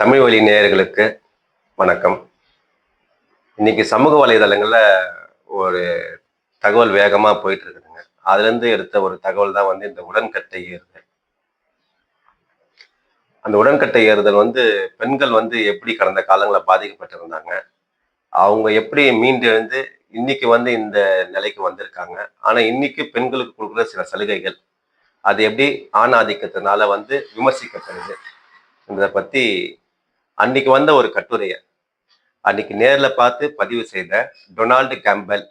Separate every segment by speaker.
Speaker 1: தமிழ் வழி நேயர்களுக்கு வணக்கம். இன்னைக்கு சமூக வலைதளங்களில் ஒரு தகவல் வேகமாக போயிட்டு இருக்குதுங்க அதுலேருந்து எடுத்த ஒரு தகவல் தான் வந்து இந்த உடன்கட்டை ஏறுதல். அந்த உடன்கட்டை ஏறுதல் வந்து பெண்கள் வந்து எப்படி கடந்த காலங்களில் பாதிக்கப்பட்டிருந்தாங்க அவங்க எப்படி மீண்டெழுந்து இன்னைக்கு வந்து இந்த நிலைக்கு வந்திருக்காங்க ஆனால் இன்னைக்கு பெண்களுக்கு கொடுக்குற சில சலுகைகள் அது எப்படி ஆண் ஆதிக்கத்தினால வந்து விமர்சிக்கப்படுது இதை பற்றி அன்னைக்கு வந்த ஒரு கட்டுரையை. அன்னைக்கு நேரில் பார்த்து பதிவு செய்த டொனால்டு கேம்பல்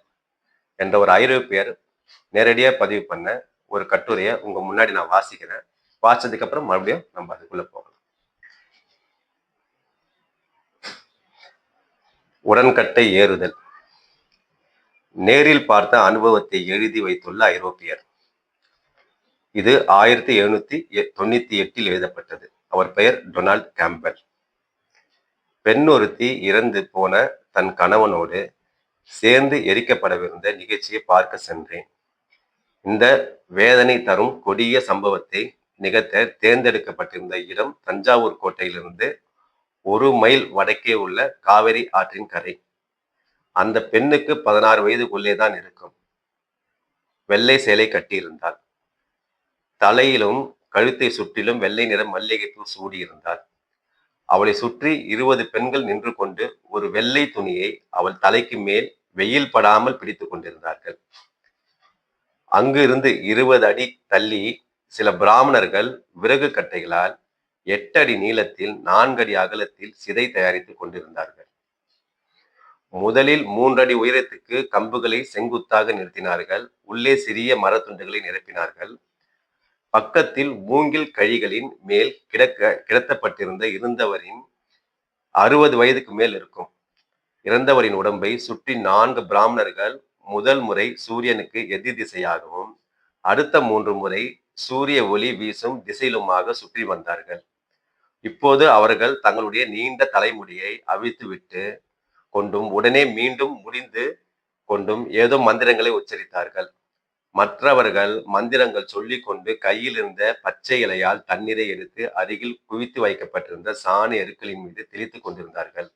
Speaker 1: என்ற ஒரு ஐரோப்பியர் நேரடியாக பதிவு பண்ண ஒரு கட்டுரையை உங்கள் முன்னாடி நான் வாசிக்கிறேன். வாசிச்சதுக்கப்புறம் மறுபடியும் நம்ம அதுக்குள்ளே போகலாம். உடன்கட்டை ஏறுதல். நேரில் பார்த்த அனுபவத்தை எழுதி வைத்துள்ள ஐரோப்பியர். இது ஆயிரத்தி எழுநூத்தி தொண்ணூத்தி எட்டில் எழுதப்பட்டது. அவர் பெயர் டொனால்ட் கேம்பல். பெண் ஒருத்தி இறந்து போன தன் கணவனோடு சேர்ந்து எரிக்கப்படவிருந்த நிகழ்ச்சியை பார்க்க சென்றேன். இந்த வேதனை தரும் கொடிய சம்பவத்தை நிகழ்த்த தேர்ந்தெடுக்கப்பட்டிருந்த இடம் தஞ்சாவூர் கோட்டையிலிருந்து ஒரு மைல் வடக்கே உள்ள காவிரி ஆற்றின் கரை. அந்த பெண்ணுக்கு பதினாறு வயதுக்குள்ளே தான் இருக்கும். வெள்ளை சேலை கட்டியிருந்தாள். தலையிலும் கழுத்தை சுற்றிலும் வெள்ளை நிற மல்லிகைப்பூ சூடியிருந்தாள். அவளை சுற்றி இருபது பெண்கள் நின்று கொண்டு ஒரு வெள்ளை துணியை அவள் தலைக்கு மேல் வெயில் படாமல் பிடித்து கொண்டிருந்தார்கள். அங்கு இருந்து இருபது அடி தள்ளி சில பிராமணர்கள் விறகு கட்டைகளால் எட்டு அடி நீளத்தில் நான்கு அடி அகலத்தில் சிதை தயாரித்துக் கொண்டிருந்தார்கள். முதலில் மூன்றடி உயரத்துக்கு கம்புகளை செங்குத்தாக நிறுத்தினார்கள். உள்ளே சிறிய மரத்துண்டுகளை நிரப்பினார்கள். பக்கத்தில் மூங்கில் கழிகளின் மேல் கிடக்க கிடத்தப்பட்டிருந்த இருந்தவரின் அறுபது வயதுக்கு மேல் இருக்கும். இறந்தவரின் உடம்பை சுற்றி நான்கு பிராமணர்கள் முதல் முறை சூரியனுக்கு எதிர் திசையாகவும் அடுத்த மூன்று முறை சூரிய ஒளி வீசும் திசையிலுமாக சுற்றி வந்தார்கள். இப்போது அவர்கள் தங்களுடைய நீண்ட தலைமுடியை அவிழ்த்துவிட்டு கொண்டும் உடனே மீண்டும் முடிந்து கொண்டும் ஏதோ மந்திரங்களை உச்சரித்தார்கள். மற்றவர்கள் மந்திரங்கள் சொல்லி கொண்டு கையில் இருந்த பச்சை இலையால் தண்ணீரை எடுத்து அருகில் குவித்து வைக்கப்பட்டிருந்த சாணி எருக்களின் மீது தெளித்துக் கொண்டிருந்தார்கள்.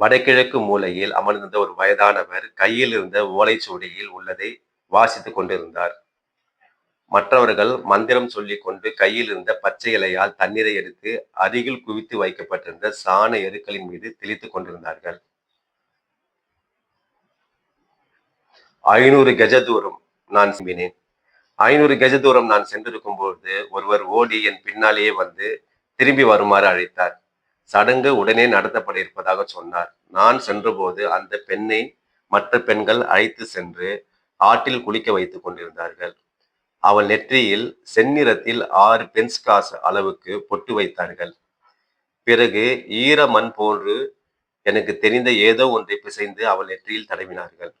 Speaker 1: வடகிழக்கு மூலையில் அமர்ந்திருந்த ஒரு வயதானவர் கையில் இருந்த ஓலைச்சுவடியில் உள்ளதை வாசித்துக் கொண்டிருந்தார். மற்றவர்கள் மந்திரம் சொல்லி கொண்டு கையில் இருந்த பச்சை இலையால் தண்ணீரை எடுத்து அருகில் குவித்து வைக்கப்பட்டிருந்த சாண எருக்களின் மீது தெளித்துக் கொண்டிருந்தார்கள். ஐநூறு கஜ தூரம் நான் சிம்பினேன் ஐநூறு கஜ தூரம் நான் சென்றிருக்கும் பொழுது ஒருவர் ஓடி என் பின்னாலேயே வந்து திரும்பி வருமாறு அழைத்தார். சடங்கு உடனே நடத்தப்பட இருப்பதாக சொன்னார். நான் சென்றபோது அந்த பெண்ணை மற்ற பெண்கள் அழைத்து சென்று ஆற்றில் குளிக்க வைத்துக் கொண்டிருந்தார்கள். அவள் நெற்றியில் செந்நிறத்தில் ஆறு பென்ஸ் காசு அளவுக்கு பொட்டு வைத்தார்கள். பிறகு ஈர மண் போன்று எனக்கு தெரிந்த ஏதோ ஒன்றை பிசைந்து அவள் நெற்றியில் தடவினார்கள்.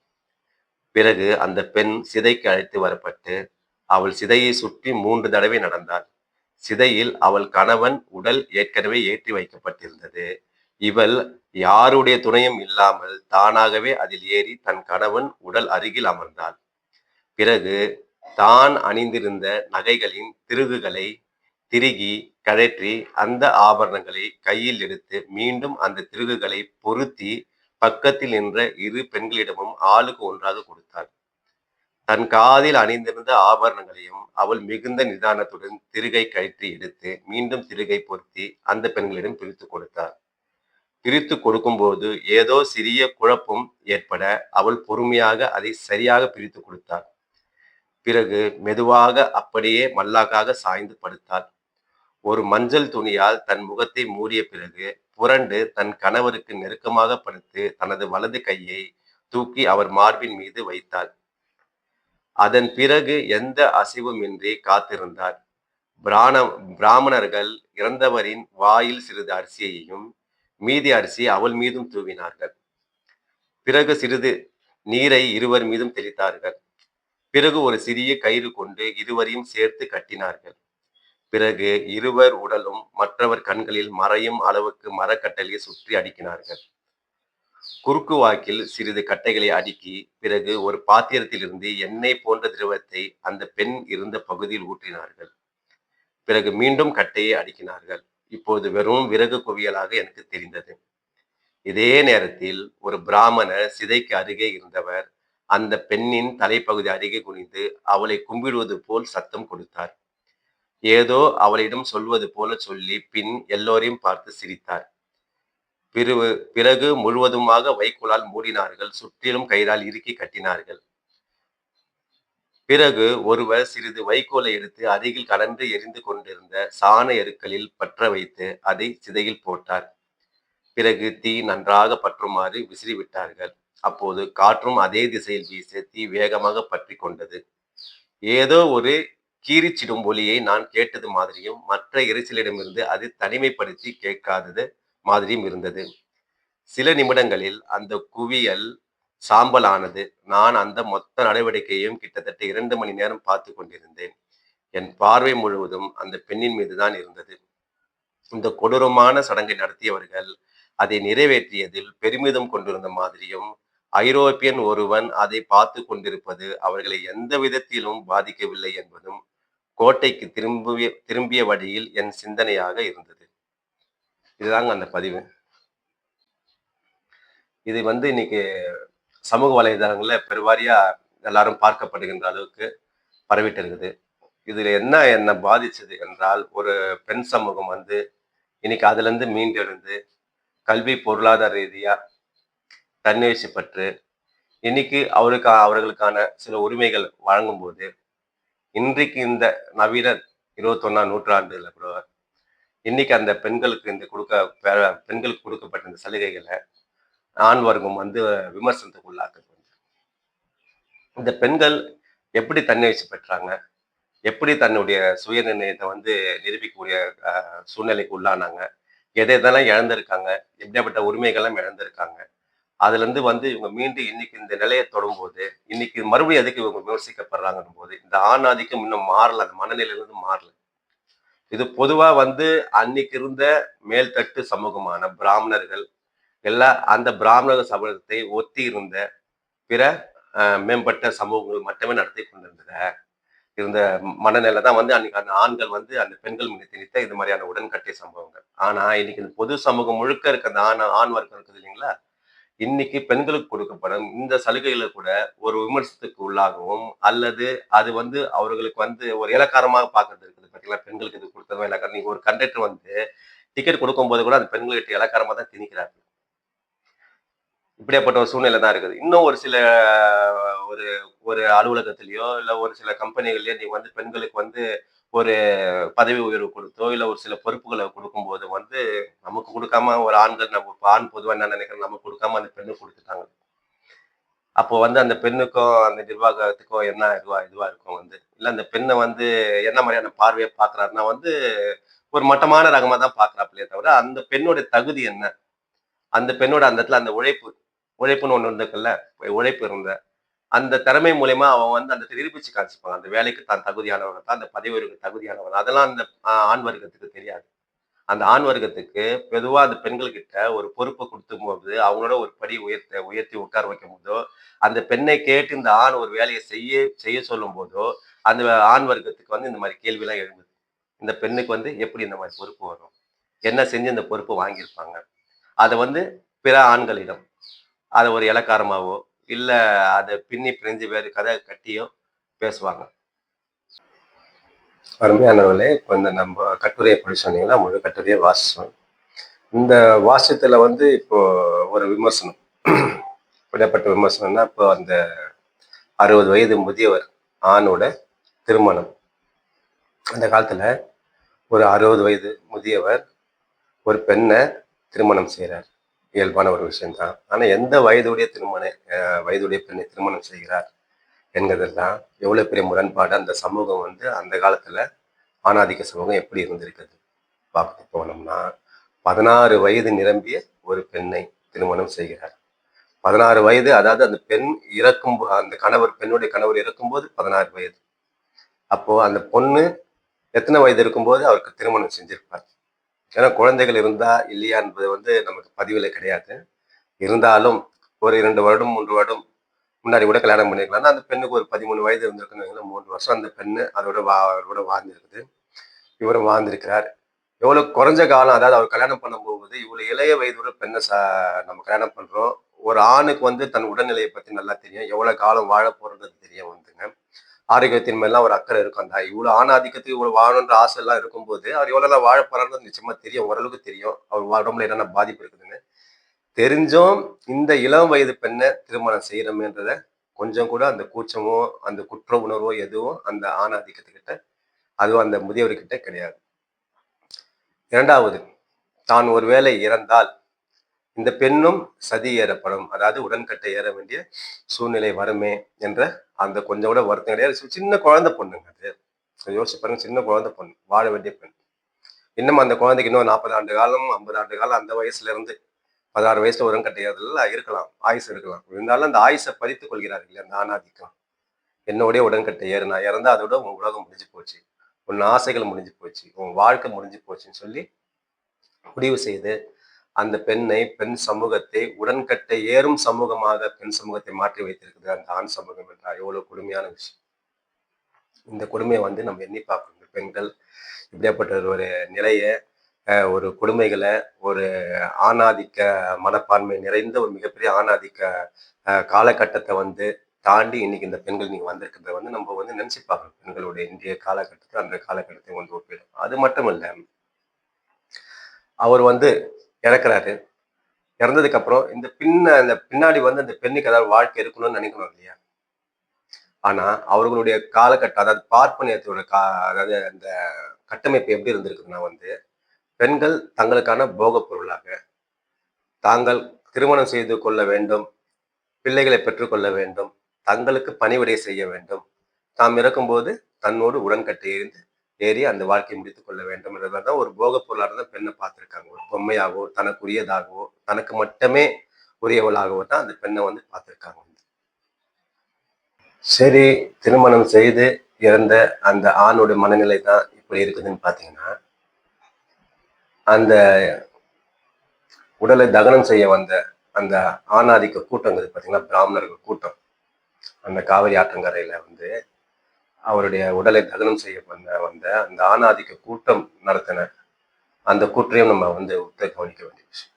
Speaker 1: பிறகு அந்த பெண் சிதைக்கு அழைத்து வரப்பட்டு அவள் சிதையை சுற்றி மூன்று தடவை நடந்தாள். சிதையில் அவள் கணவன் உடல் ஏற்கனவே ஏற்றி வைக்கப்பட்டிருந்தது. இவள் யாருடைய துணையும் இல்லாமல் தானாகவே அதில் ஏறி தன் கணவன் உடல் அருகில் அமர்ந்தாள். பிறகு தான் அணிந்திருந்த நகைகளின் திருகுகளை திருகி கழற்றி அந்த ஆபரணங்களை கையில் எடுத்து மீண்டும் அந்த திருகுகளை பொருத்தி பக்கத்தில் நின்ற இரு பெண்களிடமும் ஆளுக்கு ஒன்றாக கொடுத்தார் தன் காதில் அணிந்திருந்த ஆபரணங்களையும் அவள் மிகுந்த நிதானத்துடன் திருகை கழற்றி எடுத்து மீண்டும் திருகை பொருத்தி அந்த பெண்களிடம் பிரித்து கொடுத்தார் பிரித்து கொடுக்கும்போது ஏதோ சிறிய குழப்பம் ஏற்பட அவள் பொறுமையாக அதை சரியாக பிரித்து கொடுத்தாள். பிறகு மெதுவாக அப்படியே மல்லாக்காக சாய்ந்து படுத்தாள். ஒரு மஞ்சள் துணியால் தன் முகத்தை மூடிய பிறகு புரண்டு தன் கணவருக்கு நெருக்கமாக படுத்து தனது வலது கையை தூக்கி அவர் மார்பின் மீது வைத்தாள். அதன் பிறகு எந்த அசைவுமின்றி காத்திருந்தார். பிராண பிராமணர்கள் இறந்தவரின் வாயில் சிறிது அரிசியையும் மீதி அரிசி அவள் மீதும் தூவினார்கள். பிறகு சிறிது நீரை இருவர் மீதும் தெளித்தார்கள். பிறகு ஒரு சிறிய கயிறு கொண்டு இருவரையும் சேர்த்து கட்டினார்கள். பிறகு இருவர் உடலும் மற்றவர் கண்களில் மறையும் அளவுக்கு மரக்கட்டளையை சுற்றி அடுக்கினார்கள். குறுக்கு வாக்கில் சிறிது கட்டைகளை அடுக்கி பிறகு ஒரு பாத்திரத்திலிருந்து எண்ணெய் போன்ற திரவத்தை அந்த பெண் இருந்த பகுதியில் ஊற்றினார்கள். பிறகு மீண்டும் கட்டையை அடுக்கினார்கள். இப்போது வெறும் விறகு குவியலாக எனக்கு தெரிந்தது. இதே நேரத்தில் ஒரு பிராமணர் சிதைக்கு அருகே இருந்தவர் அந்த பெண்ணின் தலைப்பகுதி அருகே குனிந்து அவளை கும்பிடுவது போல் சத்தம் கொடுத்தார். ஏதோ அவளிடம் சொல்வது போல சொல்லி பின் எல்லோரையும் பார்த்து சிரித்தார். பிறகு பிறகு முழுவதுமாக வைக்கோலால் மூடினார்கள். சுற்றிலும் கயிறால் இறுக்கி கட்டினார்கள். பிறகு ஒருவர் சிறிது வைக்கோலை எடுத்து அருகில் கடந்து எரிந்து கொண்டிருந்த சாண எருக்களில் பற்ற வைத்து அதை சிதையில் போட்டார். பிறகு தீ நன்றாக பற்றுமாறு விசிறிவிட்டார்கள். அப்போது காற்றும் அதே திசையில் வீச தீ வேகமாக பற்றி கொண்டது ஏதோ ஒரு கீரிச்சிடும் ஒலியை நான் கேட்டது மாதிரியும் மற்ற இரைச்சலிடமிருந்து அது தனிமைப்படுத்தி கேட்காதது மாதிரியும் இருந்தது. சில நிமிடங்களில் அந்த குவியல் சாம்பலானது. நான் அந்த மொத்த நடவடிக்கையையும் கிட்டத்தட்ட இரண்டு மணி நேரம் பார்த்து கொண்டிருந்தேன். என் பார்வை முழுவதும் அந்த பெண்ணின் மீதுதான் இருந்தது. இந்த கொடூரமான சடங்கை நடத்தியவர்கள் அதை நிறைவேற்றியதில் பெருமிதம் கொண்டிருந்த மாதிரியும் ஐரோப்பியன் ஒருவன் அதை பார்த்து கொண்டிருப்பது அவர்களை எந்த விதத்திலும் பாதிக்கவில்லை என்பதும் கோட்டைக்கு திரும்பிய திரும்பிய வழியில் என் சிந்தனையாக இருந்தது. இதுதாங்க அந்த பதிவு. இது வந்து இன்னைக்கு சமூக வலைதளங்களில் பெருவாரியா எல்லாரும் பார்க்கப்படுகின்ற அளவுக்கு பரவிட்டு இருக்குது இதில் என்ன என்ன பாதிச்சது என்றால் ஒரு பெண் சமூகம் வந்து இன்னைக்கு அதுலேருந்து மீண்டெழுந்து கல்வி பொருளாதார ரீதியாக தன்னிறைச்சி பற்று. இன்னைக்கு அவருக்கு அவர்களுக்கான சில உரிமைகள் வழங்கும்போது இன்றைக்கு இந்த நவீன இருபத்தொன்னாம் நூற்றாண்டுல கூட இன்னைக்கு அந்த பெண்களுக்கு இந்த கொடுக்க பெண்களுக்கு கொடுக்கப்பட்ட இந்த சலுகைகளை ஆண் வர்க்கம் வந்து விமர்சனத்துக்கு உள்ளாக்குது. இந்த பெண்கள் எப்படி தன்னிறைச்சி பெற்றாங்க? எப்படி தன்னுடைய சுய நிர்ணயத்தை வந்து நிரூபிக்கக்கூடிய சூழ்நிலைக்கு உள்ளானாங்க? எதை எதெல்லாம் இழந்திருக்காங்க? எப்படியாப்பட்ட உரிமைகள்லாம் இழந்திருக்காங்க? அதுலேருந்து வந்து இவங்க மீண்டும் இன்னைக்கு இந்த நிலையை தொடும்போது இன்னைக்கு மறுபடியும் எதுக்கு இவங்க விமர்சிக்கப்படுறாங்கன்னும் போது இந்த ஆணாதிக்கம் இன்னும் மாறல அந்த மனநிலையிலிருந்து மாறல. இது பொதுவாக வந்து அன்னைக்கு இருந்த மேல்தட்டு சமூகமான பிராமணர்கள் எல்லா அந்த பிராமண சமூகத்தை ஒத்தி இருந்த பிற மேம்பட்ட சமூகங்கள் மட்டுமே நடத்தி கொண்டிருந்தத இருந்த மனநிலை தான் வந்து அன்னைக்கு அந்த ஆண்கள் வந்து அந்த பெண்கள் மீது திணித்த இது மாதிரியான உடன்கட்டை சம்பவங்கள். ஆனால் இன்னைக்கு இந்த பொது சமூகம் முழுக்க இருக்க அந்த ஆண் ஆண் வர்க்கம் இருக்குது இல்லைங்களா? இன்னைக்கு பெண்களுக்கு கொடுக்கப்படும் இந்த சலுகைகளை கூட ஒரு விமர்சனத்துக்கு உள்ளாகவும் அல்லது அது வந்து அவர்களுக்கு வந்து ஒரு இலக்காரமாக பார்க்கறது இருக்குது. பார்த்தீங்களா பெண்களுக்கு இது கொடுத்ததும் இலக்காரம். நீங்க ஒரு கண்டக்டர் வந்து டிக்கெட் கொடுக்கும்போது கூட அந்த பெண்கள்கிட்ட இலக்காரமாக தான் திணிக்கிறாங்க இப்படியாப்பட்ட ஒரு சூழ்நிலை தான் இருக்குது. இன்னும் ஒரு சில ஒரு ஒரு அலுவலகத்திலேயோ இல்லை ஒரு சில கம்பெனிகள்லயோ நீங்க வந்து பெண்களுக்கு வந்து ஒரு பதவி உயர்வு கொடுத்தோ இல்லை ஒரு சில பொறுப்புகளை கொடுக்கும்போது வந்து நமக்கு கொடுக்காம ஒரு ஆண்கள் நம்ம ஆண் பொதுவாக என்ன நினைக்கிறோம் நமக்கு கொடுக்காம அந்த பெண்ணுக்கு கொடுத்துட்டாங்க. அப்போ வந்து அந்த பெண்ணுக்கும் அந்த நிர்வாகத்துக்கும் என்ன இதுவா இதுவா இருக்கும் வந்து? இல்லை அந்த பெண்ணை வந்து என்ன மாதிரியான பார்வையை பார்க்குறாருன்னா வந்து ஒரு மட்டமான ரகமா தான் பாக்குறாப்லையே தவிர அந்த பெண்ணோட தகுதி என்ன? அந்த பெண்ணோட அந்த இடத்துல அந்த உழைப்பு உழைப்புன்னு ஒன்று இருந்துக்குல்ல உழைப்பு இருந்த. அந்த திறமை மூலயமா அவன் வந்து அந்த நிரூபிச்சு காமிச்சுப்பாங்க. அந்த வேலைக்கு தான் தகுதியானவங்க தான் அந்த பதவிக்கு தகுதியானவங்க அதெல்லாம் அந்த ஆண் வர்க்கத்துக்கு தெரியாது. அந்த ஆண் வர்க்கத்துக்கு பொதுவாக அந்த பெண்கள்கிட்ட ஒரு பொறுப்பை கொடுத்தும் போது அவங்களோட ஒரு படி உயர்த்த உயர்த்தி உட்கார வைக்கும் போதோ அந்த பெண்ணை கேட்டு இந்த ஆண் ஒரு வேலையை செய்ய செய்ய சொல்லும் போதோ அந்த ஆண் வர்க்கத்துக்கு வந்து இந்த மாதிரி கேள்விலாம் எழுந்தது இந்த பெண்ணுக்கு வந்து எப்படி இந்த மாதிரி பொறுப்பு வரும்? என்ன செஞ்சு இந்த பொறுப்பு வாங்கியிருப்பாங்க? அதை வந்து பிற ஆண்களிடம் அதை ஒரு இலக்காரமாகவோ இல்லை அதை பின்னி பிரிஞ்சு வேறு கதை கட்டியோ பேசுவாங்க. அருமையானவர்களே இப்போ இந்த நம்ம கட்டுரையை படி சொன்னீங்கன்னா முழு கட்டுரையை வாசிச்சோம் இந்த வாசியத்தில் வந்து இப்போ ஒரு விமர்சனம். இப்படிப்பட்ட விமர்சனம்னா இப்போ அந்த அறுபது வயது முதியவர் ஆணோட திருமணம். அந்த காலத்துல ஒரு அறுபது வயது முதியவர் ஒரு பெண்ணை திருமணம் செய்கிறார் இயல்பான ஒரு விஷயம்தான். ஆனால் எந்த வயதுடைய திருமண வயதுடைய பெண்ணை திருமணம் செய்கிறார் என்கிறதெல்லாம் எவ்வளோ பெரிய முரண்பாடு அந்த சமூகம் வந்து அந்த காலத்தில் ஆணாதிக்க சமூகம் எப்படி இருந்திருக்குது பார்க்க போனோம்னா பதினாறு வயது நிரம்பிய ஒரு பெண்ணை திருமணம் செய்கிறார். பதினாறு வயது அதாவது அந்த பெண் இறக்கும் அந்த கணவர் பெண்ணுடைய கணவர் இறக்கும்போது பதினாறு வயது. அப்போ அந்த பொண்ணு எத்தனை வயது இருக்கும்போது அவருக்கு திருமணம் செஞ்சிருப்பார்? ஏன்னா குழந்தைகள் இருந்தா இல்லையா என்பது வந்து நமக்கு பதிவில் கிடையாது. இருந்தாலும் ஒரு இரண்டு வருடம் மூன்று வருடம் முன்னாடி கூட கல்யாணம் பண்ணிருக்கலாம். அந்த பெண்ணுக்கு ஒரு பதிமூணு வயது இருந்திருக்குன்னு மூன்று வருஷம் அந்த பெண்ணு அதோட வா அவரோட வாழ்ந்திருக்குது. இவரும் வாழ்ந்திருக்கிறார். எவ்வளோ குறைஞ்ச காலம் அதாவது அவர் கல்யாணம் பண்ணும்போது இவ்வளவு இளைய வயதோட பெண்ணை ச நம்ம கல்யாணம் பண்றோம். ஒரு ஆணுக்கு வந்து தன் உடல்நிலையை பத்தி நல்லா தெரியும். எவ்வளவு காலம் வாழ போறது தெரியும் வந்துங்க. ஆரோக்கியத்தின் மேலாம் ஒரு அக்கறை இருக்கும். அந்த இவ்வளவு ஆணாதிக்கத்துக்கு இவ்வளவு வாழணுன்ற ஆசை எல்லாம் இருக்கும்போது அவர் எவ்வளவு வாழ போறான்னு நிச்சயமா தெரியும். ஓரளவுக்கு தெரியும். அவர் உடம்புல என்னென்ன பாதிப்பு இருக்குதுன்னு. தெரிஞ்சும் இந்த இளம் வயது பெண்ணை திருமணம் செய்யறமேன்றத கொஞ்சம் கூட அந்த கூச்சமோ அந்த குற்ற உணர்வோ எதுவும் அந்த ஆணாதிக்கத்துக்கிட்ட அதுவும் அந்த முதியவர்கிட்ட கிடையாது. இரண்டாவது தான் ஒருவேளை இறந்தால் இந்த பெண்ணும் சதி ஏறப்படும். அதாவது உடன்கட்டை ஏற வேண்டிய சூழ்நிலை வருமே என்ற அந்த கொஞ்சம் கூட வருத்தம் கிடையாது. சின்ன குழந்தை பொண்ணுங்க அது. யோசிச்சு பாருங்க சின்ன குழந்தை பொண்ணு வாழ வேண்டிய பெண். இன்னும் அந்த குழந்தைக்கு இன்னும் நாற்பது ஆண்டு காலம் ஐம்பது ஆண்டு காலம் அந்த வயசுல இருந்து பதினாறு வயசுல உடன்கட்டை ஏறதுல இருக்கலாம் ஆயுசு இருக்கலாம் இருந்தாலும் அந்த ஆயுசை பதித்துக் கொள்கிறார்கள் அந்த ஆணாதிக்கம். என்னோடைய உடன்கட்டை ஏறு நான் இறந்தா அதோட உன் உலகம் முடிஞ்சு போச்சு. உன் ஆசைகள் முடிஞ்சு போச்சு. உன் வாழ்க்கை முடிஞ்சு போச்சுன்னு சொல்லி முடிவு செய்து அந்த பெண்ணை பெண் சமூகத்தை உடன்கட்டை ஏறும் சமூகமாக பெண் சமூகத்தை மாற்றி வைத்திருக்கிறது அந்த ஆண் சமூகம் என்றால் எவ்வளவு கொடுமையான விஷயம். இந்த கொடுமையை வந்து நம்ம எண்ணி பார்க்கணும். பெண்கள் இப்படியாப்பட்ட ஒரு நிலையை ஒரு கொடுமைகளை ஒரு ஆணாதிக்க மனப்பான்மை நிறைந்த ஒரு மிகப்பெரிய ஆணாதிக்க காலகட்டத்தை வந்து தாண்டி இன்னைக்கு இந்த பெண்கள் நீங்க வந்திருக்கிறத வந்து நம்ம வந்து நினைச்சு பார்க்கணும். பெண்களுடைய இந்திய காலகட்டத்தை அந்த காலகட்டத்தை வந்து ஒப்பிடும் அது மட்டும் இல்லை அவர் வந்து இறக்குறாரு. இறந்ததுக்கு அப்புறம் இந்த பின்ன இந்த பின்னாடி வந்து அந்த பெண்ணுக்கு ஏதாவது வாழ்க்கை இருக்கணும்னு நினைக்கணும் இல்லையா? ஆனா அவர்களுடைய காலகட்டம் அதாவது பார்ப்பனியத்தோட கா அதாவது அந்த கட்டமைப்பு எப்படி இருந்திருக்குதுன்னா வந்து பெண்கள் தங்களுக்கான போகப் பொருளாக தாங்கள் திருமணம் செய்து கொள்ள வேண்டும் பிள்ளைகளை பெற்றுக்கொள்ள வேண்டும் தங்களுக்கு பணிவிடை செய்ய வேண்டும் தாம் இறக்கும்போது தன்னோடு உடன்கட்டை எரிந்து ஏறி அந்த வாழ்க்கையை முடித்துக் கொள்ள வேண்டும் என்றதான் ஒரு போகப் பொருளாக பெண்ணை பார்த்துருக்காங்க. ஒரு பொம்மையாகவோ தனக்குரியதாகவோ தனக்கு மட்டுமே உரியவளாகவோ தான் அந்த பெண்ணை வந்து பார்த்துருக்காங்க. சரி திருமணம் செய்து இறந்த அந்த ஆணுடைய மனநிலை தான் இப்படி இருக்குதுன்னு பார்த்தீங்கன்னா அந்த உடலை தகனம் செய்ய வந்த அந்த ஆணாதிக்க கூட்டங்கிறது பார்த்தீங்கன்னா பிராமணர்கள் கூட்டம். அந்த காவிரி ஆற்றங்கரையில வந்து அவருடைய உடலை தகனம் செய்ய வந்த வந்த அந்த ஆணாதிக்க கூட்டம் நடத்தின அந்த கூற்றையும் நம்ம வந்து உத்த கவனிக்க வேண்டிய விஷயம்.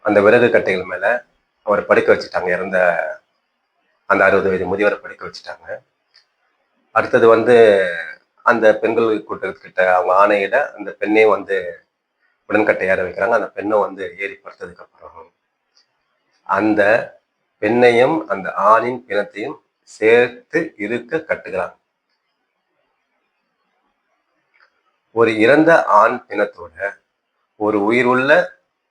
Speaker 1: அந்த விறகு கட்டைகள் மேல அவரை படுக்க வச்சுட்டாங்க. இறந்த அந்த அறுபது வயது முதியவரை படுக்க வச்சுட்டாங்க. அடுத்தது வந்து அந்த பெண்கள் கூட்டத்துக்கிட்ட அவங்க ஆணையிட அந்த பெண்ணே வந்து உடன்கட்டை ஏற வைக்கிறாங்க. அந்த பெண்ணை வந்து ஏறி படுத்ததுக்கு அப்புறம் அந்த பெண்ணையும் அந்த ஆணின் பிணத்தையும் சேர்த்து இருக்க கட்டுகிறாங்க ஒரு இறந்த ஆண் பிணத்தோட ஒரு உயிருள்ள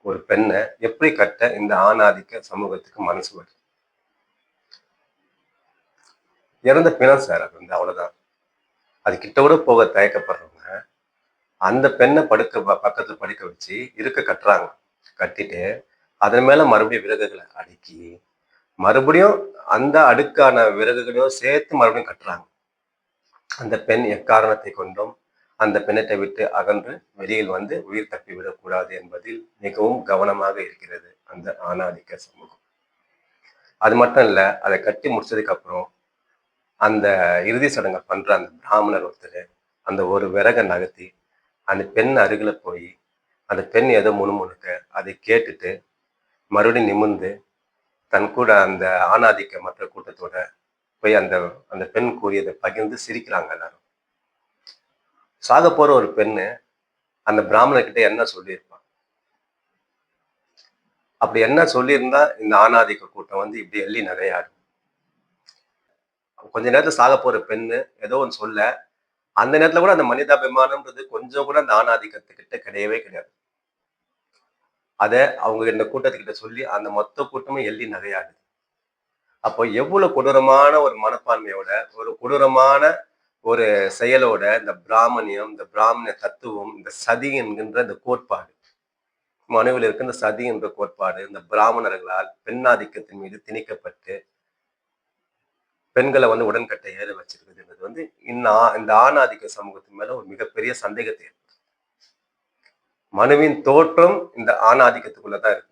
Speaker 1: ஒரு பெண்ணை எப்படி கட்ட இந்த ஆணாதிக்க சமூகத்துக்கு மனசு வருது இறந்த பிணம் சார் அது வந்து அவ்வளவுதான். அது கிட்ட கூட போக தயக்கப்படுறவங்க அந்த பெண்ணை படுக்க பக்கத்துல படுக்க வச்சு இருக்க கட்டுறாங்க. கட்டிட்டு அதன் மேல மறுபடியும் விறகுகளை அடுக்கி மறுபடியும் அந்த அடுக்கான விறகுகளையும் சேர்த்து மறுபடியும் கட்டுறாங்க. அந்த பெண் எக்காரணத்தை கொண்டும் அந்த பெண்ணத்தை விட்டு அகன்று வெளியில் வந்து உயிர் தப்பி விடக்கூடாது என்பதில் மிகவும் கவனமாக இருக்கிறது அந்த ஆணாதிக்க சமூகம். அது மட்டும் இல்லை அதை கட்டி முடிச்சதுக்கு அப்புறம் அந்த இறுதி சடங்கை பண்ற அந்த பிராமணர் ஒருத்தர் அந்த ஒரு விறகை நகர்த்தி அந்த பெண் அருகில போய் அந்த பெண் ஏதோ முணுமுணுக்க அதை கேட்டுட்டு மறுபடியும் நிமிர்ந்து தன் கூட அந்த ஆணாதிக்க மற்ற கூட்டத்தோட போய் அந்த அந்த பெண் கூறியதை பகிர்ந்து சிரிக்கிறாங்க எல்லாரும். சாக போற ஒரு பெண்ணு அந்த பிராமணர்கிட்ட என்ன சொல்லியிருப்பான் அப்படி என்ன சொல்லியிருந்தா இந்த ஆணாதிக்க கூட்டம் வந்து இப்படி எள்ளி நிறையாடும் கொஞ்ச நேரத்துல சாக போற பெண்ணு ஏதோ ஒன்று சொல்ல அந்த நேரத்துல கூட அந்த மனிதாபிமானம்ன்றது கொஞ்சம் கூட அந்த ஆணாதிக்கத்துக்கிட்ட கிடையவே கிடையாது. அதை அவங்க இந்த கூட்டத்துக்கிட்ட சொல்லி அந்த மொத்த கூட்டமும் எள்ளி நகையாடுது. அப்போ எவ்வளவு கொடூரமான ஒரு மனப்பான்மையோட ஒரு கொடூரமான ஒரு செயலோட இந்த பிராமணியம் இந்த பிராமணிய தத்துவம் இந்த சதி என்கின்ற இந்த கோட்பாடு மனுவில் இருக்க இந்த சதி என்ற கோட்பாடு இந்த பிராமணர்களால் பெண்ணாதிக்கத்தின் மீது திணிக்கப்பட்டு பெண்களை வந்து உடன்கட்டை ஏற வச்சிருக்குதுன்றது வந்து இன்னும் இந்த ஆணாதிக்க சமூகத்தின் மேல ஒரு மிகப்பெரிய சந்தேகத்தை மனுவின் தோற்றம் இந்த ஆணாதிக்கத்துக்குள்ளதான் இருக்கு.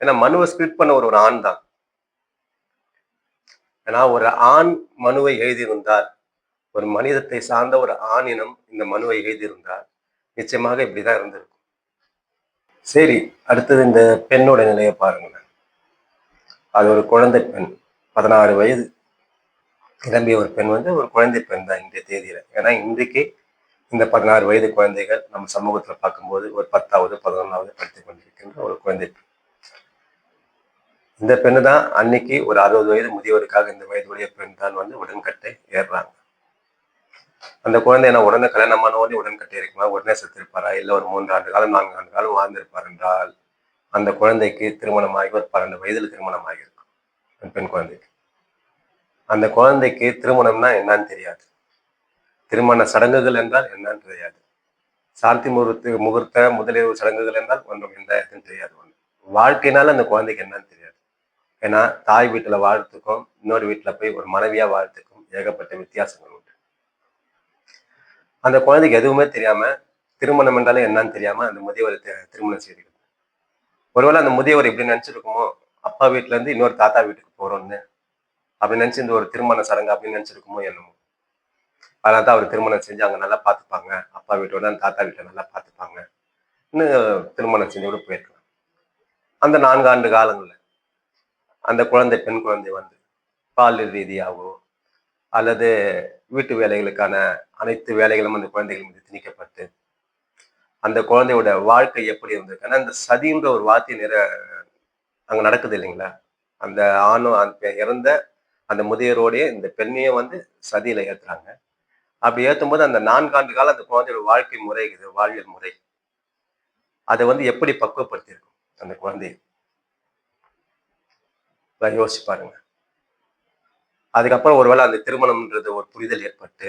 Speaker 1: ஏன்னா மனுவை ஸ்பிரிட் பண்ண ஒரு ஒரு ஆண் தான். ஏன்னா ஒரு ஆண் மனுவை எழுதியிருந்தார். ஒரு மனிதத்தை சார்ந்த ஒரு ஆணினம் இந்த மனுவை எழுதியிருந்தார். நிச்சயமாக இப்படிதான் இருந்திருக்கும். சரி அடுத்தது இந்த பெண்ணோட நிலையை பாருங்களேன். அது ஒரு குழந்தை பெண் பதினாறு வயது. கிளம்பிய ஒரு பெண் வந்து ஒரு குழந்தை பெண் தான் இன்றைய தேதியில. ஏன்னா இன்றைக்கு இந்த பதினாறு வயது குழந்தைகள் நம்ம சமூகத்தில் பார்க்கும்போது ஒரு பத்தாவது பதினொன்றாவது படித்துக் கொண்டிருக்கின்ற ஒரு குழந்தை. இந்த பெண்ணு தான் அன்னைக்கு ஒரு அறுபது வயது முதியவருக்காக இந்த வயதுடைய பெண் தான் வந்து உடன்கட்டை ஏறுறாங்க. அந்த குழந்தை என்ன உடனே கல்யாணமான உடனே உடன்கட்டை இருக்குமா உடனே செத்திருப்பாரா? இல்லை ஒரு மூன்று ஆண்டு காலம் நான்கு ஆண்டு காலம் வாழ்ந்திருப்பார் என்றால் அந்த குழந்தைக்கு திருமணமாகி ஒரு பன்னெண்டு வயதில் திருமணமாகி இருக்கும். பெண் குழந்தைக்கு. அந்த குழந்தைக்கு திருமணம்னா என்னன்னு தெரியாது. திருமண சடங்குகள் என்றால் என்னன்னு தெரியாது. சாந்தி முகூர்த்த முகூர்த்த முதலியவு சடங்குகள் என்றால் ஒன்றும் எந்த இதுன்னு தெரியாது. ஒன்று வாழ்க்கையினால அந்த குழந்தைக்கு என்னன்னு தெரியாது. ஏன்னா தாய் வீட்டுல வாழ்த்துக்கும் இன்னொரு வீட்டில் போய் ஒரு மனைவியா வாழ்த்துக்கும் ஏகப்பட்ட வித்தியாசங்கள் உண்டு. அந்த குழந்தைக்கு எதுவுமே தெரியாம திருமணம் என்றாலே என்னன்னு தெரியாம அந்த முதியவரை திருமணம் செய்திருக்கு ஒருவேளை அந்த முதியவர் எப்படி நினைச்சிருக்குமோ அப்பா வீட்டுல இருந்து இன்னொரு தாத்தா வீட்டுக்கு போறோம்னு அப்படி நினைச்சு இந்த ஒரு திருமண சடங்கு அப்படின்னு நினைச்சிருக்குமோ என்னமோ. அதனால தான் அவர் திருமணம் செஞ்சு அங்கே நல்லா பார்த்துப்பாங்க. அப்பா வீட்டோட அந்த தாத்தா வீட்டை நல்லா பார்த்துப்பாங்க. இன்னும் திருமணம் செஞ்சு கூட போயிருக்கலாம். அந்த நான்கு ஆண்டு காலங்களில் அந்த குழந்தை பெண் குழந்தை வந்து பால் ரீதியாகவோ அல்லது வீட்டு வேலைகளுக்கான அனைத்து வேலைகளும் அந்த குழந்தைகள் மீது திணிக்கப்பட்டு அந்த குழந்தையோட வாழ்க்கை எப்படி இருந்திருக்குன்னா அந்த சதின்ற ஒரு வார்த்தை நிற அங்கே நடக்குது இல்லைங்களா? அந்த ஆணும் அந்த இறந்த அந்த முதியரோடைய இந்த பெண்ணையும் வந்து சதியில ஏத்துறாங்க. அப்படி ஏற்றும் போது அந்த நான்காண்டு காலம் அந்த குழந்தையோட வாழ்க்கை முறை இருக்குது வாழ்வியல் முறை. அதை வந்து எப்படி பக்குவப்படுத்தியிருக்கும் அந்த குழந்தையை? யோசிச்சு பாருங்க. அதுக்கப்புறம் ஒருவேளை அந்த திருமணம்ன்றது ஒரு புரிதல் ஏற்பட்டு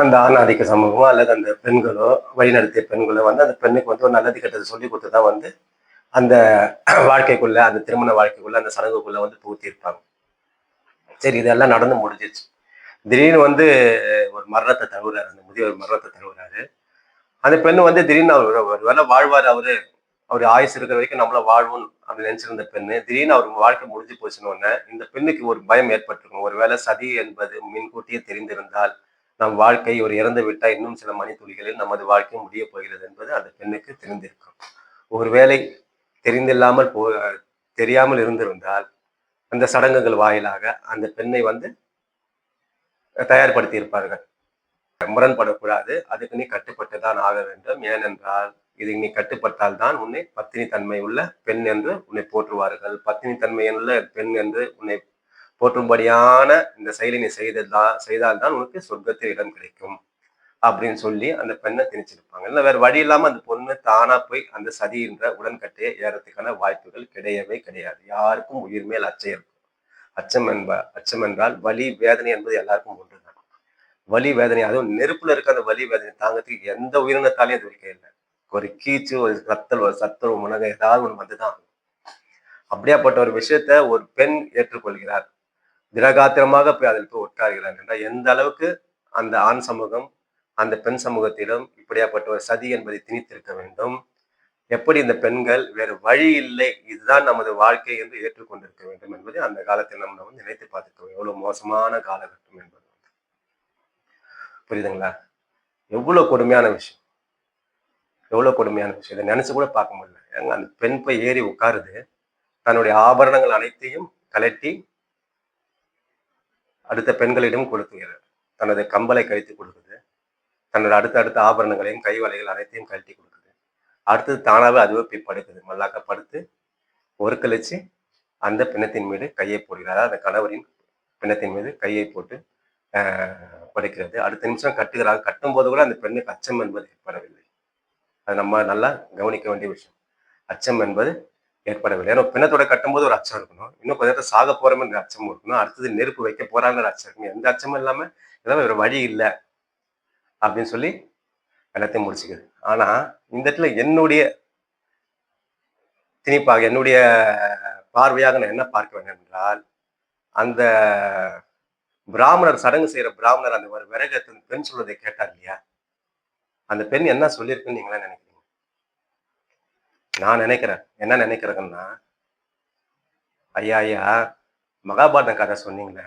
Speaker 1: அந்த ஆண் ஆதிக்க சமூகமோ அல்லது அந்த பெண்களோ வழிநடத்திய பெண்களோ வந்து அந்த பெண்ணுக்கு வந்து ஒரு நல்லது கெட்டது சொல்லி கொடுத்து தான் வந்து அந்த வாழ்க்கைக்குள்ள அந்த திருமண வாழ்க்கைக்குள்ள அந்த சடங்குக்குள்ள வந்து புகுத்தியிருப்பாங்க. சரி இதெல்லாம் நடந்து முடிஞ்சிச்சு திடீர்னு வந்து ஒரு மரணத்தை தழுவுறாரு அந்த முதியவர் மரணத்தை தழுவுறாரு. அந்த பெண் வந்து திடீர்னு அவர் ஒரு வேலை வாழ்வார் அவரு. அவர் ஆயுசு இருக்கிற வரைக்கும் நம்மள வாழ்வோம் அப்படின்னு நினைச்சிருந்த பெண்ணு. திடீர்னு அவர் வாழ்க்கை முடிஞ்சு போச்சுன்னு இந்த பெண்ணுக்கு ஒரு பயம் ஏற்பட்டிருக்கும். ஒருவேளை சதி என்பது முன்கூட்டியே தெரிந்திருந்தால் நம் வாழ்க்கை ஒரு இறந்து விட்டால் இன்னும் சில மணித்துளிகளில் நமது வாழ்க்கை முடிய போகிறது என்பது அந்த பெண்ணுக்கு தெரிந்திருக்கும். ஒருவேளை தெரிந்தில்லாமல் போ தெரியாமல் இருந்திருந்தால் அந்த சடங்குகள் வாயிலாக அந்த பெண்ணை வந்து தயார்படுத்தி இருப்பார்கள் முரண்படக்கூடாது. அதுக்கு நீ கட்டுப்பட்டு தான் ஆக வேண்டும். ஏனென்றால் இது நீ கட்டுப்பட்டால் தான் உன்னை பத்தினி தன்மை உள்ள பெண் என்று உன்னை போற்றுவார்கள். பத்தினி தன்மை உள்ள பெண் என்று உன்னை போற்றும்படியான இந்த செயலை நீ செய்ததா செய்தால்தான் உனக்கு சொர்க்கத்தில் இடம் கிடைக்கும் அப்படின்னு சொல்லி அந்த பெண்ணை திணிச்சிருப்பாங்க. இல்லை வேற வழி இல்லாமல் அந்த பொண்ணு தானா போய் அந்த சதின்ற உடன்கட்டையை ஏறத்துக்கான வாய்ப்புகள் கிடையவே கிடையாது. யாருக்கும் உயிர் மேல் அச்சம் இருக்கும் அச்சம் என்ப அச்சம் என்றால் வலி வேதனை என்பது எல்லாருக்கும் ஒன்றுதான். வலி வேதனை அதுவும் நெருப்புல இருக்க அந்த வலி வேதனை தாங்கத்துக்கு எந்த உயிரினத்தாலையும் அது வைக்க இல்லை ஒரு கீச்சு ஒரு கத்தல் ஒரு சத்தல் ஒரு முனக ஏதாவது ஒன்று வந்துதான் அப்படியாப்பட்ட ஒரு விஷயத்த ஒரு பெண் ஏற்றுக்கொள்கிறார். திடகாத்திரமாக போய் அதில் போய் உட்கார்கிறார் என்றால் எந்த அளவுக்கு அந்த ஆண் சமூகம் அந்த பெண் சமூகத்திலும் இப்படியாப்பட்ட ஒரு சதி என்பதை திணித்திருக்க வேண்டும். எப்படி இந்த பெண்கள் வேறு வழி இல்லை இதுதான் நமது வாழ்க்கை என்று ஏற்றுக்கொண்டிருக்க வேண்டும் என்பதை அந்த காலத்தில் நம்ம வந்து நினைத்து பார்த்துக்கோ எவ்வளவு மோசமான காலகட்டம் என்பது. புரியுதுங்களா? எவ்வளவு கொடுமையான விஷயம். எவ்வளவு கொடுமையான விஷயம். இதை நினைச்சு கூட பார்க்க முடியல. ஏங்க அந்த பெண் போய் ஏறி உட்காருது. தன்னுடைய ஆபரணங்கள் அனைத்தையும் கலட்டி அடுத்த பெண்களிடம் கொடுக்குகிறது தனது கம்பலை கழித்து கொடுக்குது. தன்னோட அடுத்த அடுத்த ஆபரணங்களையும் கைவலைகள் அனைத்தையும் கழட்டி கொடுக்குது. அடுத்தது தானாகவே அதுவே போய் படுக்குது. மல்லாக்க படுத்து ஒரு கழிச்சு அந்த பிணத்தின் மீது கையை போடுகிறார். அதாவது அந்த கணவரின் பிணத்தின் மீது கையை போட்டு படுக்கிறது. அடுத்த நிமிஷம் கட்டுகிறாங்க கட்டும்போது கூட அந்த பெண்ணுக்கு அச்சம் என்பது ஏற்படவில்லை. அது நம்ம நல்லா கவனிக்க வேண்டிய விஷயம். அச்சம் என்பது ஏற்படவில்லை. ஏன்னா பிணத்தோட கட்டும்போது ஒரு அச்சம் இருக்கணும். இன்னும் கொஞ்ச நேரத்தில் சாக போறோம்ன்ற அச்சம் இருக்கணும். அடுத்தது நெருப்பு வைக்க போறாங்கிற அச்சம் இருக்கணும். எந்த அச்சமும் இல்லாமல் ஏதாவது ஒரு வழி இல்லை. அப்படின்னு சொல்லி எல்லாத்தையும் முடிச்சுக்குது. ஆனா இந்த இடத்துல என்னுடைய திணிப்பாக என்னுடைய பார்வையாக நான் என்ன பார்க்க வேண்டும் என்றால் அந்த பிராமணர் சடங்கு செய்யற பிராமணர் அந்த ஒரு விறகு பெண் சொல்வதை கேட்டார் இல்லையா? அந்த பெண் என்ன சொல்லியிருக்குன்னு நீங்களே நினைக்கிறீங்க? நான் நினைக்கிறேன். என்ன நினைக்கிறேங்கன்னா ஐயா ஐயா மகாபாரதம் கதை சொன்னீங்களே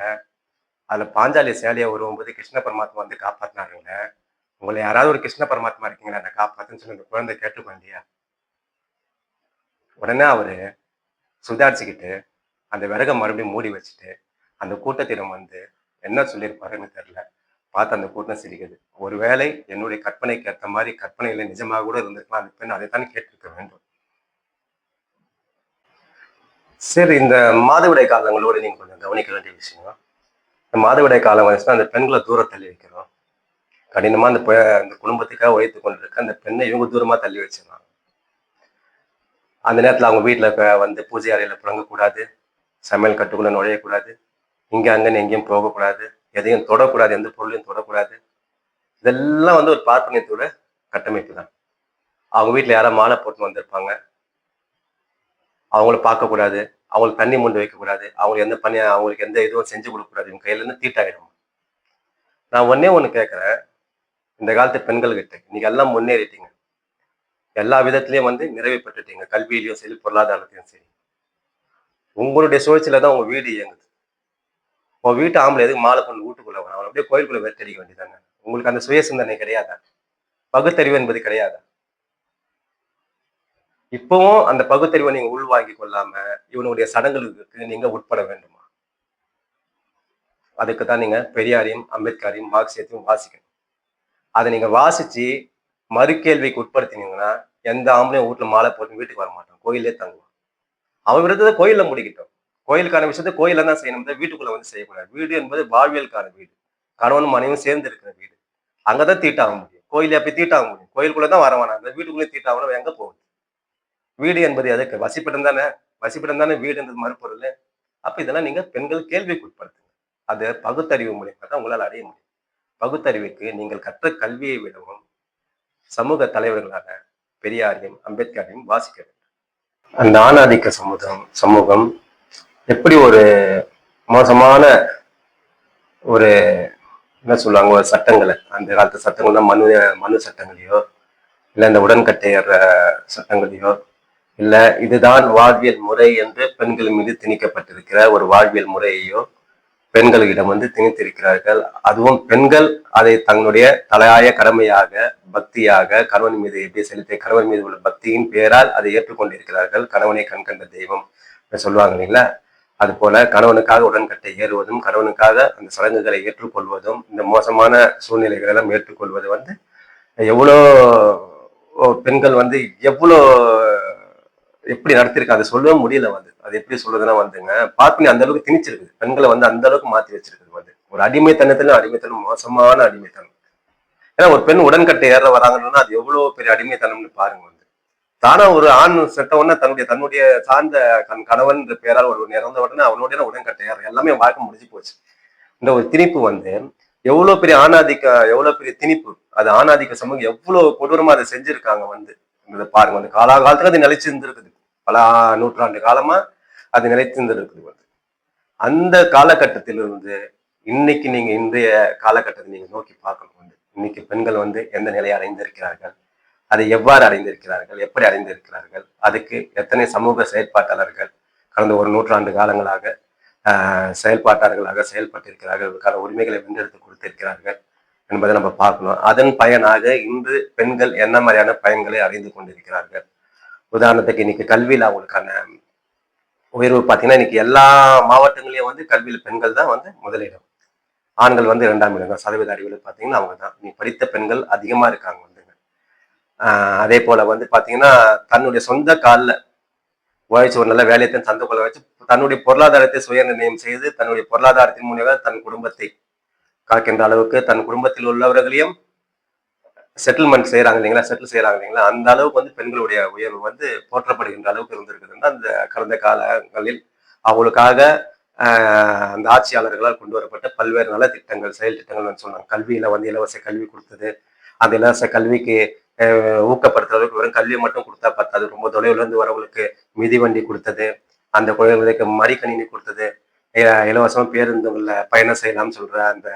Speaker 2: அதுல பாஞ்சாலி சேலையை வரும்போது கிருஷ்ண பரமாத்மா வந்து காப்பாற்றினாருங்களே உங்களை யாராவது ஒரு கிருஷ்ண பரமாத்மா இருக்கீங்களா? நான் காப்பாத்துன்னு சொல்லி அந்த குழந்தை கேட்டுக்கோ இல்லையா? உடனே அவரு சுதாரிச்சுக்கிட்டு அந்த விறகை மறுபடியும் மூடி வச்சுட்டு அந்த கூட்டத்திடம் வந்து என்ன சொல்லியிருப்பாருன்னு தெரில பார்த்து அந்த கூட்டம் சிரிக்குது. ஒருவேளை என்னுடைய கற்பனைக்கு ஏற்ற மாதிரி கற்பனையில நிஜமாக கூட இருந்திருக்கலாம். அந்த பெண் அதைத்தான் கேட்டிருக்க வேண்டும். சரி இந்த மாதவிடை காலங்களோட நீங்க கொஞ்சம் கவனிக்க வேண்டிய விஷயம். இந்த மாதவிடை காலம் வந்துச்சுன்னா அந்த பெண்களை தூரம் தள்ளி வைக்கிறோம். கடினமா அந்த பெ- அந்த குடும்பத்துக்காக உழைத்து கொண்டிருக்க அந்த பெண்ணை இவங்க தூரமா தள்ளி வச்சிடறாங்க அந்த நேரத்துல அவங்க வீட்டுல வந்து பூஜை அறையில புழங்கக்கூடாது சமையல் கட்டுக்குள்ள நுழையக்கூடாது இங்க அங்கன்னு எங்கேயும் போகக்கூடாது எதையும் தொடக்கூடாது எந்த பொருளையும் தொடக்கூடாது. இதெல்லாம் வந்து ஒரு பார்ப்பனியத்தோட கட்டமைப்பு தான். அவங்க வீட்டுல யாராவது மாலை போட்டு வந்திருப்பாங்க. அவங்கள பார்க்கக்கூடாது அவங்களுக்கு தண்ணி முண்டு வைக்கக்கூடாது அவங்களுக்கு எந்த பணி அவங்களுக்கு எந்த இதுவும் செஞ்சு கொடுக்கக்கூடாது இவங்க கையில இருந்து தீட்டாயிடும் நான் ஒன்னே ஒன்று கேட்கறேன் இந்த காலத்து பெண்கள்கிட்ட நீங்க இன்னைக்கு எல்லாம் முன்னேறிட்டீங்க. எல்லா விதத்திலயும் வந்து நிறைவு பெற்றுட்டீங்க. கல்வியிலையும் சரி பொருளாதாரத்திலையும் சரி. உங்களுடைய சுழற்சியில தான் உங்க வீடு இயங்குது. உன் வீட்டு ஆம்பளை எதுக்கு மாலை பொண்ணு வீட்டுக்குள்ள வரும் அவன் அப்படியே கோயிலுக்குள்ள வெட்டடிக்க வேண்டியதாங்க உங்களுக்கு அந்த சுய சிந்தனை கிடையாதா? பகுத்தறிவு என்பது கிடையாதா? இப்பவும் அந்த பகுத்தறிவை நீங்க உள்வாங்கி கொள்ளாம இவனுடைய சடங்குகளுக்கு நீங்க உட்பட வேண்டுமா? அதுக்கு தான் நீங்க பெரியாரையும் அம்பேத்கரையும் மார்க்சியத்தையும் வாசிக்கணும். அதை நீங்க வாசிச்சு மறுக்கேள்விக்கு உட்படுத்தினீங்கன்னா எந்த ஆம்பளையும் வீட்டுல மாலை போட்டு வீட்டுக்கு வர மாட்டோம் கோயிலே தங்குவோம் அவன் விருத்தத்தை கோயில்ல முடிக்கட்டும். கோயிலுக்கான விஷயத்த கோயிலில் தான் செய்யணும் வீட்டுக்குள்ளே வீட்டுக்குள்ள வந்து செய்யக்கூடாது. வீடு என்பது வாழ்வியலுக்கான வீடு. கணவன் மனைவியும் சேர்ந்து இருக்கிற வீடு. அங்கதான் தீட்டாக முடியும். கோயிலே அப்படி தீட்டாக முடியும். கோயிலுக்குள்ள தான் வர வேணாம். அந்த வீட்டுக்குள்ளே தீட்டாகணும் எங்க போகுது வீடு என்பது எதுக்கு? வசிப்பிடம் தானே? வசிப்பிடம் தானே வீடுன்றது மறுபொருள். மறுப்பொருள் அப்ப இதெல்லாம் நீங்க பெண்கள் கேள்விக்கு உட்படுத்துங்க. அது பகுத்தறிவு மூலியமா தான் உங்களால் அடைய முடியும். பகுத்தறிவுக்கு நீங்கள் கற்ற கல்வியை விடவும் சமூக தலைவர்களான பெரியாரையும் அம்பேத்கரையும் வாசிக்க வேண்டும். அந்த ஆணாதிக்க சமூகம் சமூகம் எப்படி ஒரு மோசமான ஒரு என்ன சொல்லுவாங்க ஒரு சட்டங்களை அந்த காலத்து சட்டங்கள்னா மனு மனு சட்டங்களையோ இல்லை இந்த உடன்கட்டையர் சட்டங்களையோ இல்லை இதுதான் வாழ்வியல் முறை என்று பெண்கள் மீது திணிக்கப்பட்டிருக்கிற ஒரு வாழ்வியல் முறையையோ பெண்களிடம் வந்து திணித்திருக்கிறார்கள். அதுவும் பெண்கள் அதை தங்களுடைய தலையாய கடமையாக பக்தியாக கணவன் மீது எப்படி செலுத்திய கணவன் மீது உள்ள பக்தியின் பெயரால் அதை ஏற்றுக்கொண்டிருக்கிறார்கள். கணவனை கண்கண்ட தெய்வம் சொல்லுவாங்க இல்லைங்களா? அது போல கணவனுக்காக உடன்கட்டை ஏறுவதும் கணவனுக்காக அந்த சடங்குகளை ஏற்றுக்கொள்வதும் இந்த மோசமான சூழ்நிலைகளை எல்லாம் ஏற்றுக்கொள்வது வந்து எவ்வளோ பெண்கள் வந்து எவ்வளோ எப்படி நடத்திருக்கு அதை சொல்லவே முடியல வந்து. அது எப்படி சொல்றதுன்னா வந்துங்க பார்ப்பனி அந்த அளவுக்கு திணிச்சிருக்குது. பெண்களை வந்து அந்த அளவுக்கு மாத்தி வச்சிருக்குது வந்து. ஒரு அடிமைத்தனத்துல அடிமைத்தனம் மோசமான அடிமைத்தனம். ஏன்னா ஒரு பெண் உடன்கட்டை ஏற வராங்கன்னா அது எவ்வளவு பெரிய அடிமைத்தனம்னு பாருங்க வந்து. தானா ஒரு ஆண் செத்த உடனே தன்னுடைய தன்னுடைய சார்ந்த கண் கணவன் என்ற பெயரால் ஒரு இறந்த உடனே அவனுடைய உடன்கட்டை ஏற எல்லாமே வாழ்க்கை முடிஞ்சு போச்சு. இந்த ஒரு திணிப்பு வந்து எவ்வளவு பெரிய ஆணாதிக்க எவ்வளவு பெரிய திணிப்பு. அது ஆணாதிக்க சமூகம் எவ்வளவு கொடூரமா அதை செஞ்சிருக்காங்க வந்து. இதை பாருங்க வந்து. காலாகாலத்துக்கு அது நிலைச்சு இருந்திருக்குது பல நூற்றாண்டு காலமா அது நிலைத்திருந்திருக்குது வந்து அந்த காலகட்டத்திலிருந்து இன்னைக்கு நீங்க இன்றைய காலகட்டத்தை நீங்க நோக்கி பார்க்கணும் வந்து இன்னைக்கு பெண்கள் வந்து எந்த நிலையை அடைந்திருக்கிறார்கள்? அதை எவ்வாறு அடைந்திருக்கிறார்கள்? எப்படி அடைந்திருக்கிறார்கள்? அதுக்கு எத்தனை சமூக செயற்பாட்டாளர்கள் கடந்த ஒரு நூற்றாண்டு காலங்களாக ஆஹ், செயல்பாட்டாளர்களாக செயல்பட்டிருக்கிறார்கள் அதற்கான உரிமைகளை வென்றெடுத்து கொடுத்திருக்கிறார்கள் என்பதை நம்ம பார்க்கணும். அதன் பயனாக இன்று பெண்கள் என்ன மாதிரியான பயன்களை அடைந்து கொண்டிருக்கிறார்கள்? உதாரணத்துக்கு இன்னைக்கு கல்வியில் அவங்களுக்கான உயர்வு பார்த்தீங்கன்னா இன்னைக்கு எல்லா மாவட்டங்களையும் வந்து கல்வியில் பெண்கள் தான் வந்து முதலிடம். ஆண்கள் வந்து இரண்டாம் இடம் தான் சதவீத அடிவில் பார்த்தீங்கன்னா அவங்க தான். நீ படித்த பெண்கள் அதிகமாக இருக்காங்க வந்துங்க. அதே போல் வந்து பார்த்தீங்கன்னா தன்னுடைய சொந்த காலில் உழைச்சி ஒரு நல்ல வேலையை தன் தந்து கொள்ள வச்சு தன்னுடைய பொருளாதாரத்தை சுய நிர்ணயம் செய்து தன்னுடைய பொருளாதாரத்தின் மூலியமாக தன் குடும்பத்தை காக்கின்ற அளவுக்கு தன் குடும்பத்தில் உள்ளவர்களையும் செட்டில்மெண்ட் செய்கிறாங்க இல்லைங்களா? செட்டில் செய்கிறாங்க இல்லைங்களா? அந்த அளவுக்கு வந்து பெண்களுடைய உயர்வு வந்து போற்றப்படுகின்ற அளவுக்கு இருந்திருக்குதுன்னா அந்த கடந்த காலங்களில் அவங்களுக்காக அந்த ஆட்சியாளர்களால் கொண்டு வரப்பட்ட பல்வேறு நல திட்டங்கள் செயல் திட்டங்கள் சொன்னாங்க. கல்வியில் வந்து இலவச கல்வி கொடுத்தது. அந்த இலவச கல்விக்கு ஆஹ், ஊக்கப்படுத்துற அளவுக்கு வெறும் கல்வியை மட்டும் கொடுத்தா பத்தாது. ரொம்ப தொலைவுலேருந்து வரவங்களுக்கு மிதிவண்டி கொடுத்தது. அந்த குழந்தைகளுக்கு மடிக்கணினி கொடுத்தது. இலவசமாக பேருந்துகளில் பயணம் செய்யலாம்னு சொல்கிற அந்த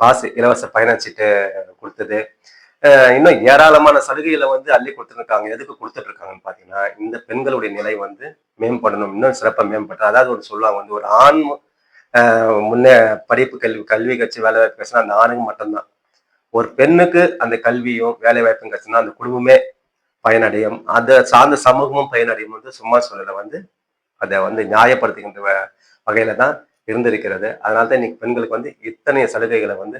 Speaker 2: பாஸ் இலவச பயணச்சீட்டு கொடுத்தது. இன்னும் ஏராளமான சலுகைகளை வந்து அள்ளி கொடுத்துருக்காங்க. எதுக்கு கொடுத்துட்டு இருக்காங்கன்னு பார்த்தீங்கன்னா இந்த பெண்களுடைய நிலை வந்து மேம்படணும். இன்னும் சிறப்பாக மேம்பட்டு அதாவது ஒரு சொல்லுவாங்க வந்து ஒரு ஆண் முன்னே படிப்பு கல்வி கல்வி கட்சி வேலை வாய்ப்பு கட்சினா அந்த ஆணுங்க மட்டும்தான். ஒரு பெண்ணுக்கு அந்த கல்வியும் வேலை வாய்ப்பும் கட்சினா அந்த குடும்பமே பயனடையும். அதை சார்ந்த சமூகமும் பயனடையும் வந்து சும்மா சொல்லலை வந்து அதை வந்து நியாயப்படுத்துகின்ற வ- வகையில தான் இருந்திருக்கிறது. அதனால தான் இன்னைக்கு பெண்களுக்கு வந்து இத்தனை சலுகைகளை வந்து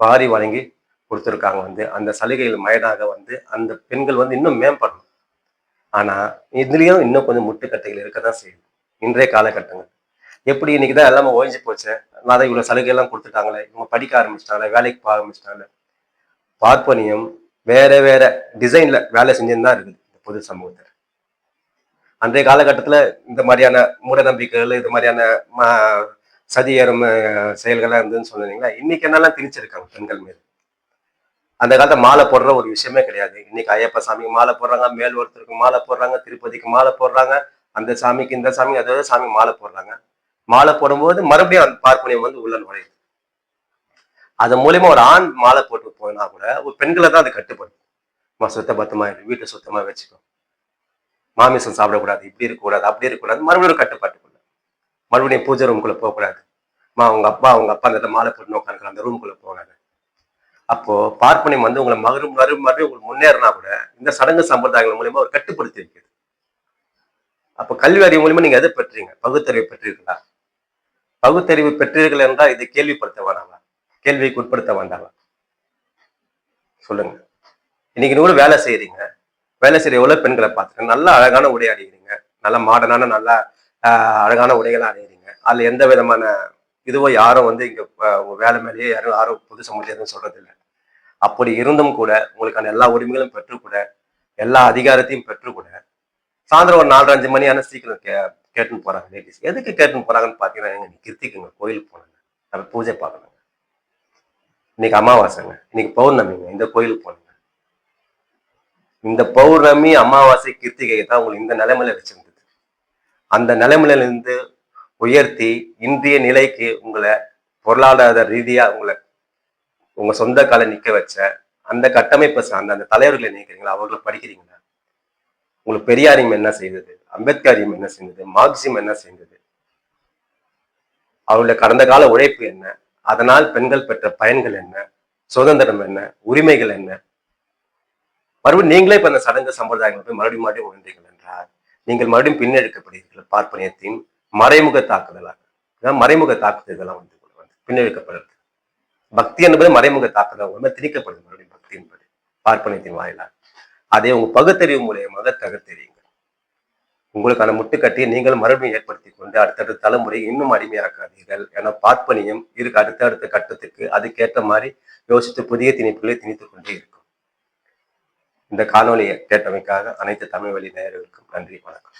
Speaker 2: வாரி வழங்கி கொடுத்துருக்காங்க வந்து அந்த சலுகைகள் மயடாக வந்து அந்த பெண்கள் வந்து இன்னும் மேம்படணும். ஆனால் இதுலேயும் இன்னும் கொஞ்சம் முட்டுக்கட்டைகள் இருக்க தான் செய்யுது. இன்றைய காலகட்டங்கள். எப்படி இன்னைக்கு தான் எல்லாமே ஓய்ஞ்சு போச்சு. நான் இவ்வளோ சலுகையெல்லாம் கொடுத்துட்டாங்களே. இவங்க படிக்க ஆரம்பிச்சிட்டாங்களே வேலைக்கு போக ஆரம்பிச்சிட்டாங்களே. பார்ப்பனியம் வேற வேற டிசைன்ல வேலை செஞ்சுன்னு தான் இருக்குது இந்த பொது சமூகத்தில். அன்றைய காலகட்டத்தில் இந்த மாதிரியான மூட நம்பிக்கைகள் இது மாதிரியான ம- சதி ஏறும் இருந்ததுன்னு சொன்னீங்களா இன்னைக்கு என்னெல்லாம் திணிச்சிருக்காங்க பெண்கள் மீது அந்த காலத்தில் மாலை போடுற ஒரு விஷயமே கிடையாது. இன்னைக்கு ஐயப்ப சாமிக்கு மாலை போடுறாங்க மேல் ஒருத்தருக்கு மாலை போடுறாங்க திருப்பதிக்கு மாலை போடுறாங்க அந்த சாமிக்கு இந்த சாமி அதோட சாமி மாலை போடுறாங்க. மாலை போடும்போது மறுபடியும் அந்த பார்ப்பனியம் வந்து உள்ள நுழையுது. அது மூலியமா ஒரு ஆண் மாலை போட்டு போனா கூட ஒரு பெண்களை தான் அது கட்டுப்படும் மா சுத்த பத்தமா இரு வீட்டை சுத்தமா வச்சுக்கோ. மாமிசம் சாப்பிடக்கூடாது இப்படி இருக்கக்கூடாது அப்படி இருக்கக்கூடாது மறுபடியும் கட்டுப்பாட்டு கட்டுப்பாட்டுக்குள்ள மறுபடியும் பூஜை ரூம்குள்ள போகக்கூடாது. மா உங்க அப்பா உங்க அப்பா அந்த மாலை போட்டு உட்காந்துக்கலாம் அந்த ரூம்குள்ள போகாது அப்போ பார்ப்பனியம் வந்து உங்களை மறு மறு மறுபடியும் உங்களுக்கு முன்னேறினா கூட இந்த சடங்கு சம்பிரதாயங்கள் மூலியமா ஒரு கட்டுப்படுத்தி வைக்குது அப்போ கல்வி அறிவு மூலியமா நீங்க எதை பெற்றீங்க? பகுத்தறிவு பெற்றீர்களா? பகுத்தறிவு பெற்றீர்கள் என்றால் இதை கேள்விப்படுத்த வேண்டாமா கேள்விக்கு உட்படுத்த வேண்டாமா? சொல்லுங்க. இன்னைக்கு கூட வேலை செய்யறீங்க வேலை செய்யற எவ்வளவு பெண்களை பார்த்துருக்கேன் நல்லா அழகான உடை அணிகிறீங்க நல்ல மாடனான நல்ல அழகான உடைகளை அணிகிறீங்க அதுல எந்த விதமான இதுவோ யாரும் வந்து இங்க வேலை மேலேயே யாரும் யாரும் புது சமூகம் எதுவும் சொல்றது இல்லை அப்படி இருந்தும் கூட உங்களுக்கான எல்லா உரிமைகளும் பெற்று கூட எல்லா அதிகாரத்தையும் பெற்று கூட சாயந்தரம் ஒரு நாலு அஞ்சு மணி ஆனால் சீக்கிரம் கே கேட்டுன்னு போறாங்க லேடிஸ் எதுக்கு கேட்டுன்னு போறாங்கன்னு பாத்தீங்கன்னா எங்க கிருத்திக்குங்க கோயிலுக்கு போனாங்க. நம்ம பூஜை பார்க்கணுங்க. இன்னைக்கு அமாவாசைங்க. இன்னைக்கு பௌர்ணமிங்க. இந்த கோயிலுக்கு போனாங்க. இந்த பௌர்ணமி அமாவாசை கிருத்திகை தான் உங்களுக்கு இந்த நிலைமையில வச்சிருந்தது. அந்த நிலைமையில இருந்து உயர்த்தி இன்றைய நிலைக்கு உங்களை பொருளாதார ரீதியா உங்களை உங்க சொந்த காலை நிக்க வச்ச அந்த கட்டமைப்பை சார்ந்த அந்த தலைவர்களை நினைக்கிறீங்களா? அவர்களை படிக்கிறீங்களா? உங்களுக்கு பெரியாரியம் என்ன செய்தது? அம்பேத்கரியம் என்ன செய்தது? மார்க்சியம் என்ன செய்தது? அவருடைய கடந்த கால உழைப்பு என்ன? அதனால் பெண்கள் பெற்ற பயன்கள் என்ன? சுதந்திரம் என்ன? உரிமைகள் என்ன? மறுபடியும் நீங்களே இப்ப அந்த சடங்கு சம்பிரதாயங்களை போய் மறுபடியும் மறுபடியும் உணர்ந்தீர்கள் என்றால் நீங்கள் மறுபடியும் பின்னெடுக்கப்படுகிறீர்கள் பார்ப்பனியத்தின் மறைமுக தாக்குதலாக. இதான் மறைமுக தாக்குதல் வந்து வந்து பின்னெடுக்கப்படுறது பக்தி என்பது மறைமுக தாக்குதல் உண்மை திணிக்கப்படுது மறுபடியும் பக்தி என்பது. பார்ப்பனத்தின் வாயிலாக. அதே உங்க பகுத்தறிவு மூலியமாக தகர்த்தெறியுங்கள் உங்களுக்கான முட்டுக்கட்டியை நீங்கள் மறுபடியும் ஏற்படுத்தி கொண்டு அடுத்தடுத்த தலைமுறை இன்னும் அடிமையாக்காதீர்கள் ஏன்னா பார்ப்பனியம் இருக்கு அடுத்த அடுத்த கட்டத்துக்கு அதுக்கேற்ற மாதிரி யோசித்து புதிய திணிப்புகளை திணித்துக் கொண்டே இருக்கும். இந்த காணொலியை கேட்டமைக்காக அனைத்து தமிழ் வழி நேயர்களுக்கும் நன்றி வணக்கம்.